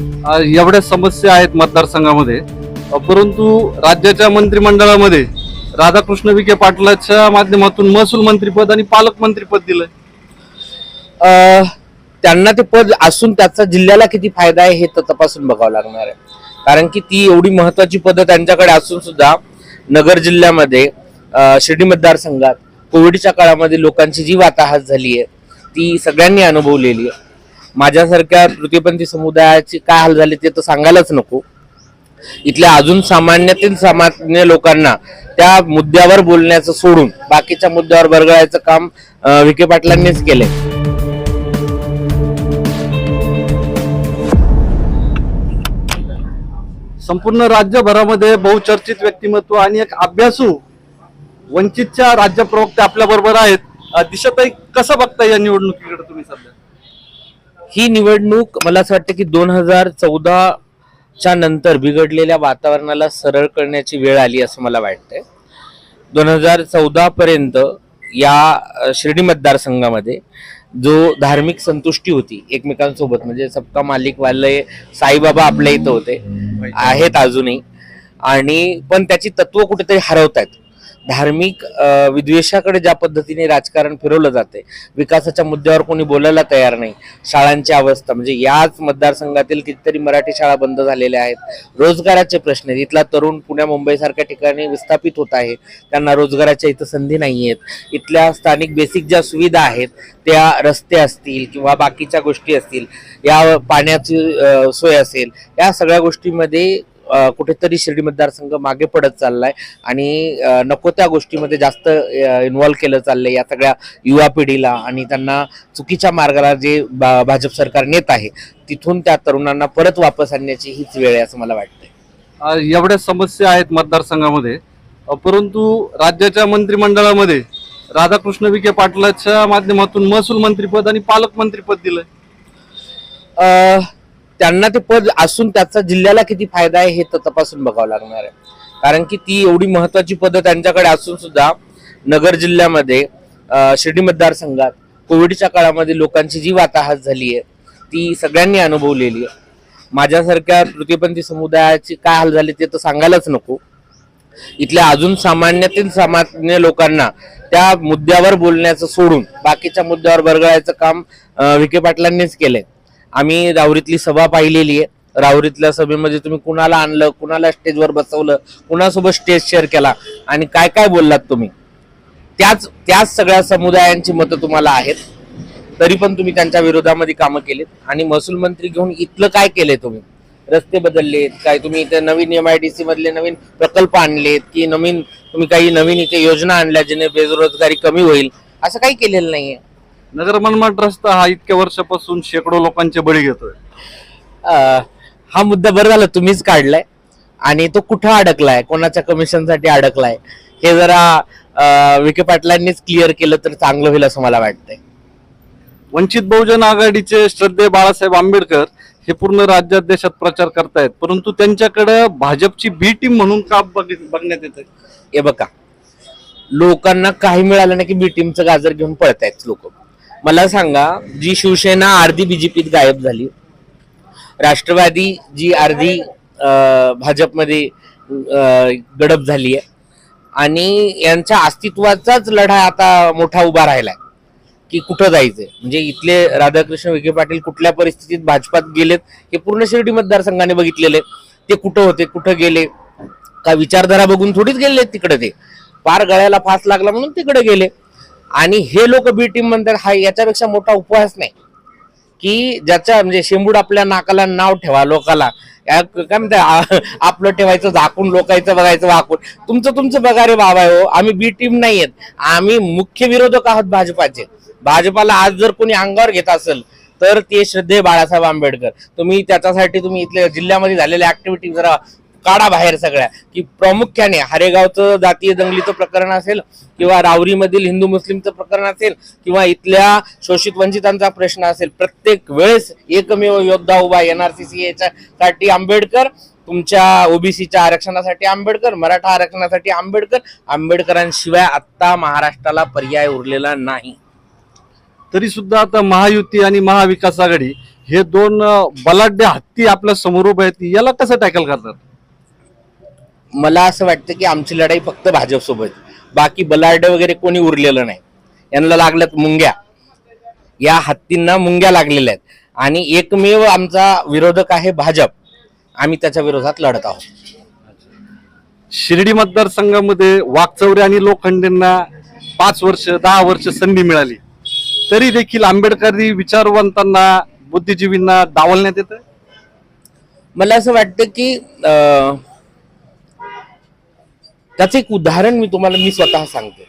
एवढ्या समस्या आहेत मतदारसंघामध्ये. परंतु राज्याच्या मंत्रिमंडळामध्ये राधाकृष्ण विखे पाटलाच्या माध्यमातून महसूल मंत्रीपद आणि पालकमंत्रीपद दिलंय. त्यांना ते पद असून त्याचा जिल्ह्याला किती फायदा आहे हे तर तपासून बघावं लागणार आहे. कारण की ती एवढी महत्वाची पदं त्यांच्याकडे असून सुद्धा नगर जिल्ह्यामध्ये शिर्डी मतदारसंघात कोविडच्या काळामध्ये लोकांची जी वाताहात झाली आहे ती सगळ्यांनी अनुभवलेली आहे. माझ्यासारख्या तृतीयपंथी समुदायाची काय हाल झाले ते तर सांगायलाच नको. इथल्या अजून सामान्यातील सामान्य लोकांना त्या मुद्द्यावर बोलण्याचं सोडून बाकीच्या मुद्द्यावर बरगळायचं काम विखे पाटलांनीच केलंय. संपूर्ण राज्यभरामध्ये बहुचर्चित व्यक्तिमत्व आणि एक अभ्यासू वंचितच्या राज्य प्रवक्ते आपल्या बरोबर आहेत. दिशाताई कसं बघता या निवडणुकीकडे तुम्ही सध्या? ही निवडणूक मला असं वाटतं की दोन हजार चौदाच्या नंतर बिघडलेल्या वातावरणाला सरळ करण्याची वेळ आली असं मला वाटतंय. दोन हजार चौदा पर्यंत या शिर्डी मतदारसंघामध्ये जो धार्मिक संतुष्टी होती एकमेकांसोबत म्हणजे सबका मालिक वाले साईबाबा आपल्या इथं होते आहेत अजूनही. आणि पण त्याची तत्व कुठेतरी हरवत आहेत धार्मिक विद्वेषाकडे ज्या पद्धतीने राजकारण फिरवलं जाते विकासाच्या मुद्द्यावर कोणी बोलायला तयार नाही. शाळांची अवस्था म्हणजे याच मतदारसंघातील कितीतरी मराठी शाळा बंद झालेल्या आहेत. रोजगाराचे प्रश्न आहेत. इथला तरुण पुण्या मुंबई सारख्या ठिकाणी विस्थापित होत आहे. त्यांना रोजगाराच्या इथं संधी नाही आहेत. इथल्या स्थानिक बेसिक ज्या सुविधा आहेत त्या रस्ते असतील किंवा बाकीच्या गोष्टी असतील या पाण्याची सोय असेल या सगळ्या गोष्टीमध्ये कुठेतरी शिर्डी मतदारसंघ मागे पडत चाललाय. आणि नको त्या गोष्टीमध्ये जास्त इन्व्हॉल्व केलं चाललंय या सगळ्या युवा पिढीला आणि त्यांना चुकीच्या मार्गाला जे भाजप सरकार नेत आहे तिथून त्या तरुणांना परत वापस आणण्याची हीच वेळ आहे असं मला वाटतंय. अ, एवढ्या समस्या आहेत मतदारसंघामध्ये. परंतु राज्याच्या मंत्रिमंडळामध्ये राधाकृष्ण विखे पाटलाच्या माध्यमातून महसूल मंत्रीपद आणि पालकमंत्रीपद दिलंय. त्यांना ते पद असून त्याचा जिल्ह्याला किती फायदा आहे हे तर तपासून बघावं लागणार आहे. कारण की ती एवढी महत्वाची पदं त्यांच्याकडे असून सुद्धा नगर जिल्ह्यामध्ये शिर्डी मतदारसंघात कोविडच्या काळामध्ये लोकांची जी वाताहत झाली आहे ती सगळ्यांनी अनुभवलेली आहे. माझ्यासारख्या तृतीयपंथी समुदायाची काय हाल झाले ते तर सांगायलाच नको. इथल्या अजून सामान्यातील सामान्य लोकांना त्या मुद्द्यावर बोलण्याचं सोडून बाकीच्या मुद्द्यावर बरगळायचं काम विखे पाटलांनीच केलंय. आम्ही राहुरीतली सभा पाहिलेली आहे. राहुरीतल्या सभेमध्ये तुम्ही कुणाला आणलं कुणाला स्टेजवर बसवलं कुणासोबत स्टेज शेअर केला आणि काय काय बोललात तुम्ही? त्याच त्याच सगळ्या समुदायांची मतं तुम्हाला आहेत. तरी पण तुम्ही त्यांच्या विरोधामध्ये कामं केलीत. आणि महसूल मंत्री घेऊन इथलं काय केलंय तुम्ही? रस्ते बदललेत काय तुम्ही इथे नवीन एम आय डी सी मधले नवीन प्रकल्प आणलेत की नवीन तुम्ही काही नवीन इथे योजना आणल्या ज्याने बेरोजगारी कमी होईल असं काही केलेलं नाहीये. नगर मनमाड रस्ता हा इतक्या वर्षापासून शेकडो लोकांचे बळी घेतोय. अं, हा मुद्दा बरं झालं तुम्हीच काढलाय. आणि तो कुठं अडकलाय? कोणाच्या कमिशनसाठी अडकलाय? हे जरा अं, विखे पाटलांनीच क्लिअर केलं तर चांगलं होईल असं मला वाटतंय. वंचित बहुजन आघाडीचे श्रद्धे बाळासाहेब आंबेडकर हे पूर्ण राज्यात देशात प्रचार करतायत. परंतु त्यांच्याकडे भाजपची बी टीम म्हणून का बघ- बघण्यात येत हे बघा लोकांना काही मिळालं नाही की बी टीमचं गाजर घेऊन पळतायत लोक. मला सांगा जी शिवसेना अर्धी बीजेपीत गायब झाली राष्ट्रवादी जी अर्धी भाजपमध्ये गडप झाली आहे आणि यांच्या अस्तित्वाचाच लढा आता मोठा उभा राहिलाय की कुठं जायचंय? म्हणजे इथले राधाकृष्ण विखे पाटील कुठल्या परिस्थितीत भाजपात गेलेत हे पूर्ण शिर्डी मतदारसंघाने बघितलेले ते कुठं होते कुठं गेले? का विचारधारा बघून थोडीच गेले तिकडे ते? पार गळ्याला फास लागला म्हणून तिकडे गेले. आणि हे लोक बी टीम म्हणतात हा याच्यापेक्षा मोठा उपवास नाही. की ज्याच्या म्हणजे शेंबूड आपल्या नाकाला नाव ठेवा लोकाला. काय म्हणते आपलं ठेवायचं झाकून लोकायचं बघायचं वाकून. तुमचं तुमचं बघा रे बाबा हो आम्ही बी टीम नाहीयेत. आम्ही मुख्य विरोधक आहोत भाजपाचे. भाजपाला आज जर कोणी अंगावर घेत असेल तर ते श्रद्धे बाळासाहेब आंबेडकर. तुम्ही त्याच्यासाठी तुम्ही इथल्या जिल्ह्यामध्ये झालेल्या ऍक्टिव्हिटी जरा काढा बाहेर सगळ्या. की प्रामुख्याने हरेगावचं जातीय दंगलीचं प्रकरण असेल किंवा रावरीमधील हिंदू मुस्लिमचं प्रकरण असेल किंवा इथल्या शोषित वंचितांचा प्रश्न असेल प्रत्येक वेळेस एकमेव योद्धा उभा एनआरसीसी याच्यासाठी आंबेडकर तुमच्या ओबीसीच्या आरक्षणासाठी आंबेडकर मराठा आरक्षणासाठी आंबेडकर. आंबेडकरांशिवाय आत्ता महाराष्ट्राला पर्याय उरलेला नाही. तरी सुद्धा आता महायुती आणि महाविकास आघाडी हे दोन बलाढ्य हत्ती आपल्यासमोर उभे आहेत. याला कसं टॅकल करतात? मला असं वाटतं की आमची लढाई फक्त भाजप सोबत बाकी बलाढ्य वगैरे कोणी उरलेलं नाही. यांना लागल्यात मुंग्या. या हत्तींना मुंग्या लागलेल्या आहेत. आणि एकमेव आमचा विरोधक आहे भाजप. आम्ही त्याच्या विरोधात लढत आहोत. शिर्डी मतदारसंघामध्ये वाकचौरे आणि लोखंडेंना पाच वर्ष दहा वर्ष संधी मिळाली. तरी देखील आंबेडकरी विचारवंतांना बुद्धिजीवींना डावलण्यात येतं? मला असं वाटतं की अं, त्याचं एक उदाहरण मी तुम्हाला मी स्वतः सांगतो.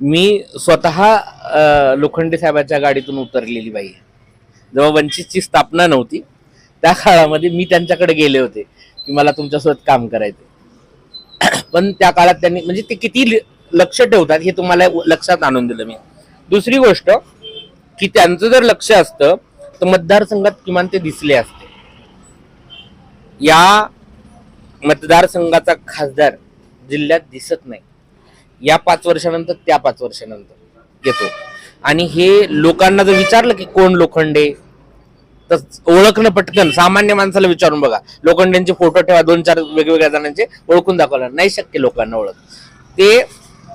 मी स्वतः लोखंडे साहेबाच्या गाडीतून उतरलेली बाई. जेव्हा वंचितची स्थापना नव्हती त्या काळामध्ये मी त्यांच्याकडे गेले होते की मला तुमच्यासोबत काम करायचं पण त्या काळात त्यांनी म्हणजे ते किती ल- लक्ष ठेवतात हे तुम्हाला लक्षात आणून दिलं मी. दुसरी गोष्ट की त्यांचं जर लक्ष असतं तर मतदारसंघात किमान ते दिसले असते. या मतदारसंघाचा खासदार जिल्ह्यात दिसत नाही. या पाच वर्षानंतर त्या पाच वर्षानंतर येतो. आणि हे लोकांना जर विचारलं की कोण लोखंडे तर ओळखणं पटकन सामान्य माणसाला विचारून बघा. लोखंडेंचे फोटो ठेवा दोन चार वेगवेगळ्या जणांचे ओळखून दाखवला नाही शक्य लोकांना ओळख. ते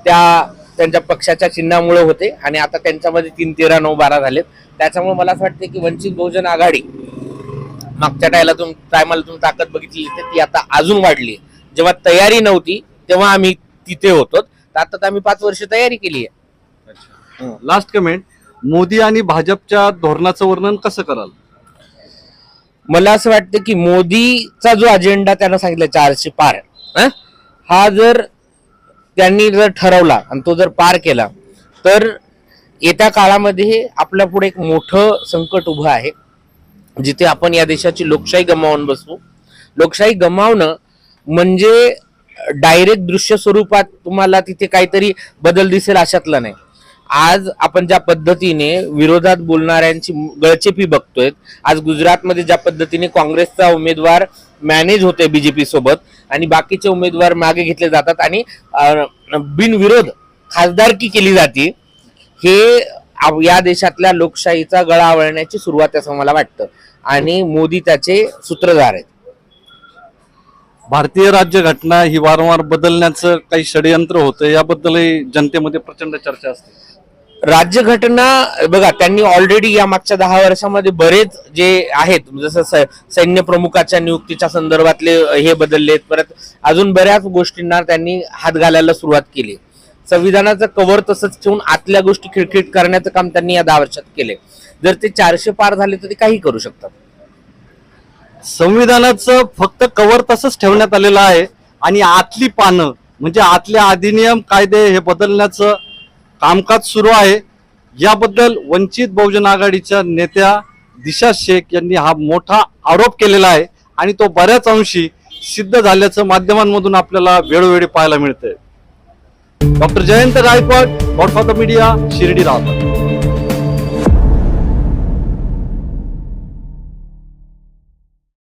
त्या त्यांच्या पक्षाच्या चिन्हामुळे होते आणि आता त्यांच्यामध्ये तीन तेरा नऊ बारा झालेत. त्याच्यामुळे मला असं वाटतं की वंचित बहुजन आघाडी मागच्या टायला तुम टायमाला तुम्ही ताकद बघितली तर ती आता अजून वाढली जेव्हा तयारी नव्हती तेव्हा आम्ही तिथे होतो. तर आता तर आम्ही पाच वर्ष तयारी केली आहे. लास्ट कमेंट मोदी आणि भाजपच्या धोरणाचं वर्णन कसं कराल? मला असं वाटतं की मोदीचा जो अजेंडा त्यांना सांगितला चारशे पार हं? हा जर त्यांनी जर ठरवला आणि तो जर पार केला तर येत्या काळामध्ये आपल्या पुढे एक मोठं संकट उभं आहे. जिथे आपण या देशाची लोकशाही गमावून बसू. लोकशाही गमावणं म्हणजे डायरेक्ट दृश्य स्वरूपात तुम्हाला तिथे काहीतरी बदल दिसेल अशातला नाही. आज आपण ज्या पद्धतीने विरोधात बोलणाऱ्यांची गळचेपी बघतोय आज गुजरातमध्ये ज्या पद्धतीने काँग्रेसचा उमेदवार मॅनेज होते बीजेपी सोबत आणि बाकीचे उमेदवार मागे घेतले जातात आणि बिनविरोध खासदारकी केली जाते हे या देशातल्या लोकशाहीचा गळा आवळण्याची सुरुवात असं मला वाटतं. आणि मोदी त्याचे सूत्रधार आहेत. भारतीय राज्यघटना ही वारंवार बदलण्याचं काही षडयंत्र होतं याबद्दलही जनतेमध्ये प्रचंड चर्चा असते. राज्यघटना बघा त्यांनी ऑलरेडी या मागच्या दहा वर्षामध्ये बरेच जे आहेत जसं सैन्य प्रमुखाच्या नियुक्तीच्या संदर्भातले हे बदललेत परत अजून बऱ्याच गोष्टींना त्यांनी हात घालायला सुरुवात केली. संविधानाचं कव्हर तसंच ठेवून आतल्या गोष्टी खिळखिळ करण्याचं काम त्यांनी या दहा वर्षात केले जर ते चारशे पार झाले तर ते काही करू शकतात. संविधानाचं फक्त कव्हर तसंच ठेवण्यात आलेलं आहे. आणि आतली पानं म्हणजे आतले अधिनियम कायदे हे बदलण्याचं कामकाज सुरू आहे. याबद्दल वंचित बहुजन आघाडीच्या नेत्या दिशा शेख यांनी हा मोठा आरोप केलेला आहे. आणि तो बऱ्याच अंशी सिद्ध झाल्याचं माध्यमांमधून आपल्याला वेळोवेळी पाहायला मिळतंय. Doctor Jayant Gaikwad godfather media Shirdi राहतात